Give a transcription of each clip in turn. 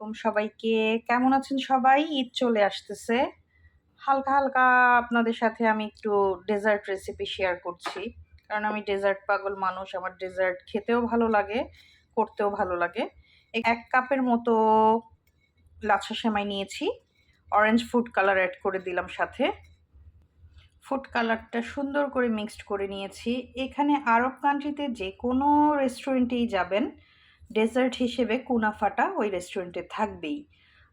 আলাইকুম সবাইকে। কেমন আছেন সবাই? ঈদ চলে আসতেছে। হালকা হালকা আপনাদের সাথে আমি একটু ডেজার্ট রেসিপি শেয়ার করছি। কারণ আমি ডেজার্ট পাগল মানুষ, আমার ডেজার্ট খেতেও ভালো লাগে, করতেও ভালো লাগে। এক কাপের মতো লাচ্ছা সেমাই নিয়েছি। অরেঞ্জ ফুড কালার অ্যাড করে দিলাম সাথে। ফুড কালারটা সুন্দর করে মিক্সড করে নিয়েছি। এখানে আরব কান্ট্রিতে যে কোনো রেস্টুরেন্টেই যাবেন। ডেজার্ট হিসেবে কুনাফাটা ওই রেস্টুরেন্টে থাকবেই।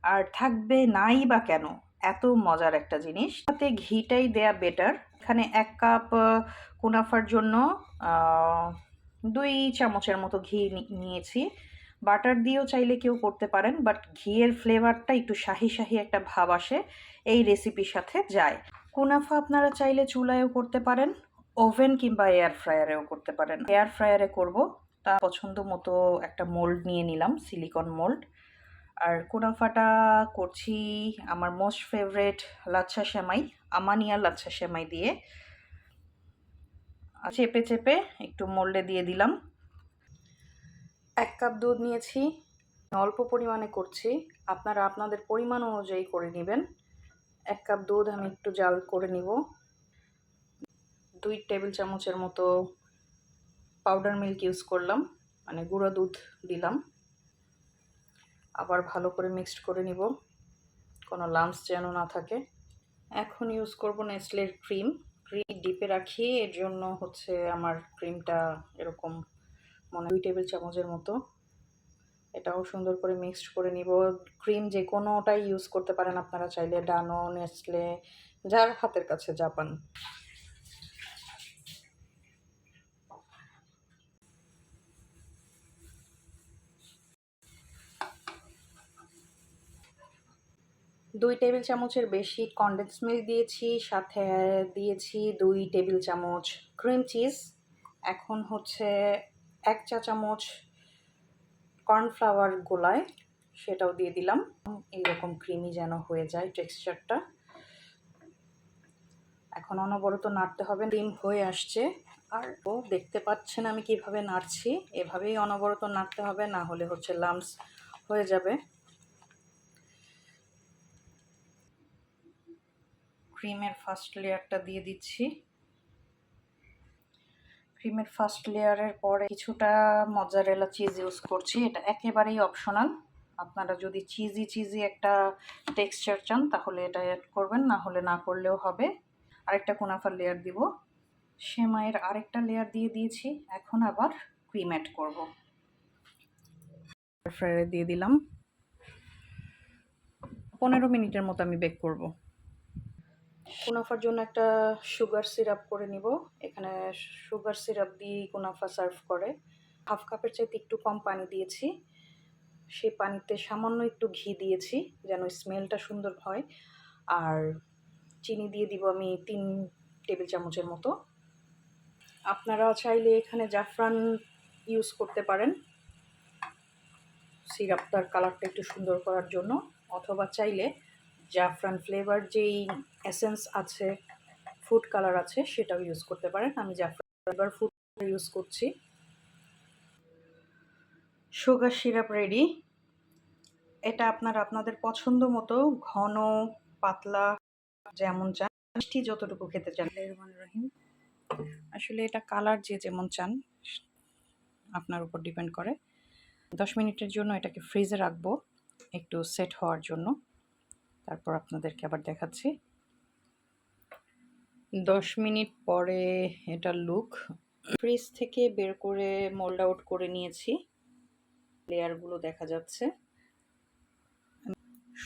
আর থাকবে নাই বা কেন? এত মজার একটা জিনিস। তাতে ঘিটাই দেয়া বেটার। এখানে এক কাপ কুনাফার জন্য দুই চামচের মতো ঘি নিয়েছি। বাটার দিয়েও চাইলে কেউ করতে পারেন, বাট ঘিয়ের ফ্লেভারটা একটু শাহি শাহি একটা ভাব আসে, এই রেসিপির সাথে যায়। কুনাফা আপনারা চাইলে চুলায়ও করতে পারেন, ওভেন কিংবা এয়ার ফ্রায়ারেও করতে পারেন। এয়ার ফ্রায়ারে করব। তা পছন্দ মতো একটা মোল্ড নিয়ে নিলাম সিলিকন মোল্ড আর কুনাফাটা করছি আমার মোস্ট ফেভারেট লাচ্ছা সেমাই, আমানিয়া লাচ্ছা সেমাই দিয়ে। চেপে চেপে একটু মোল্ডে দিয়ে দিলাম। এক কাপ দুধ নিয়েছি, অল্প পরিমাণে করছি। আপনারা আপনাদের পরিমাণ অনুযায়ী করে নেবেন। এক কাপ দুধ আমি একটু জাল করে নিব। দুই টেবিল চামচের মতো পাউডার মিল্ক ইউজ করলাম মানে গুঁড়ো দুধ দিলাম। আবার ভালো করে মিক্সড করে নিব, কোনো লামস যেন না থাকে। এখন ইউজ করব নেসলের ক্রিম ক্রিম ডিপে রাখি, এর জন্য হচ্ছে আমার ক্রিমটা এরকম মনে দুই টেবিল চামচের মতো। এটাও সুন্দর করে মিক্সড করে নিব। ক্রিম যে কোনোটাই ইউজ করতে পারেন আপনারা চাইলে ডানো নেসলে যার হাতের কাছে জাপান দুই টেবিল চামচের বেশি কন্ডেন্স মিল্ক দিয়েছি, সাথে দিয়েছি দুই টেবিল চামচ ক্রিম চিজ এখন হচ্ছে এক চা চামচ কর্নফ্লাওয়ার গোলায় সেটাও দিয়ে দিলাম। এইরকম ক্রিমি যেন হয়ে যায় টেক্সচারটা এখন অনবরত নাড়তে হবে, ডিম হয়ে আসছে। আর ও দেখতে পাচ্ছেন আমি কীভাবে নাড়ছি, এভাবেই অনবরত নাড়তে হবে, না হলে হচ্ছে লামস হয়ে যাবে। ক্রিমের ফার্স্ট লেয়ারটা দিয়ে দিচ্ছি। ক্রিমের ফার্স্ট লেয়ারের পরে কিছুটা মজারেলা চিজ ইউজ করছি। এটা একেবারেই অপশনাল। আপনারা যদি চিজি চিজি একটা টেক্সচার চান, তাহলে এটা অ্যাড করবেন, না হলে না করলেও হবে। আরেকটা কোনাফার লেয়ার দিব। সেমাইয়ের আরেকটা লেয়ার দিয়ে দিয়েছি। এখন আবার ক্রিম অ্যাড করব। ফ্রায়ারে দিয়ে দিলাম। পনেরো মিনিটের মতো আমি বেক করব। কুনাফার জন্য একটা সুগার সিরাপ করে নিব। এখানে সুগার সিরাপ দিয়ে কুনাফা সার্ভ করে। হাফ কাপের চাইতে একটু কম পানি দিয়েছি। সেই পানিতে সামান্য একটু ঘি দিয়েছি, যেন স্মেলটা সুন্দর হয়। আর চিনি দিয়ে দিব আমি তিন টেবিল চামচের মতো। আপনারা চাইলে এখানে জাফরান ইউজ করতে পারেন। সিরাপটার কালারটা একটু সুন্দর করার জন্য। অথবা চাইলে জাফরান ফ্লেভার যেই এসেন্স আছে ফুড কালার আছে, সেটাও ইউজ করতে পারেন। আমি জাফরান ফ্লেভার ফুড ইউজ করছি। সুগার সিরাপ রেডি এটা আপনার আপনাদের পছন্দ মতো ঘন, পাতলা, যেমন চান, মিষ্টি যতটুকু খেতে চান। রহিম আসলে এটা কালার যে যেমন চান, আপনার উপর ডিপেন্ড করে। দশ মিনিটের জন্য এটাকে ফ্রিজে রাখব, একটু সেট হওয়ার জন্য। তারপর আপনাদেরকে আবার দেখাচ্ছি। দশ মিনিট পরে এটা লুক ফ্রিজ থেকে বের করে মোল্ড আউট করে নিয়েছি। লেয়ারগুলো দেখা যাচ্ছে।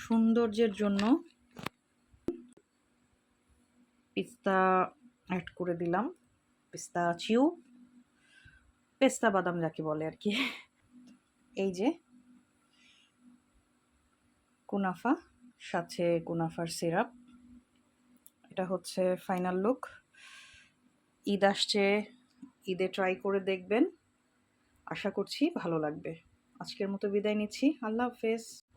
সৌন্দর্যের জন্য পিস্তা অ্যাড করে দিলাম। পিস্তা চিউ পেস্তা বাদাম যাকে বলে আর কি। এই যে কুনাফা। সাথে কুনাফার সিরাপ। এটা হচ্ছে ফাইনাল লুক ঈদ আসছে, ঈদে ট্রাই করে দেখবেন। আশা করছি ভালো লাগবে। আজকের মতো বিদায় নিচ্ছি। আল্লাহ হাফেজ।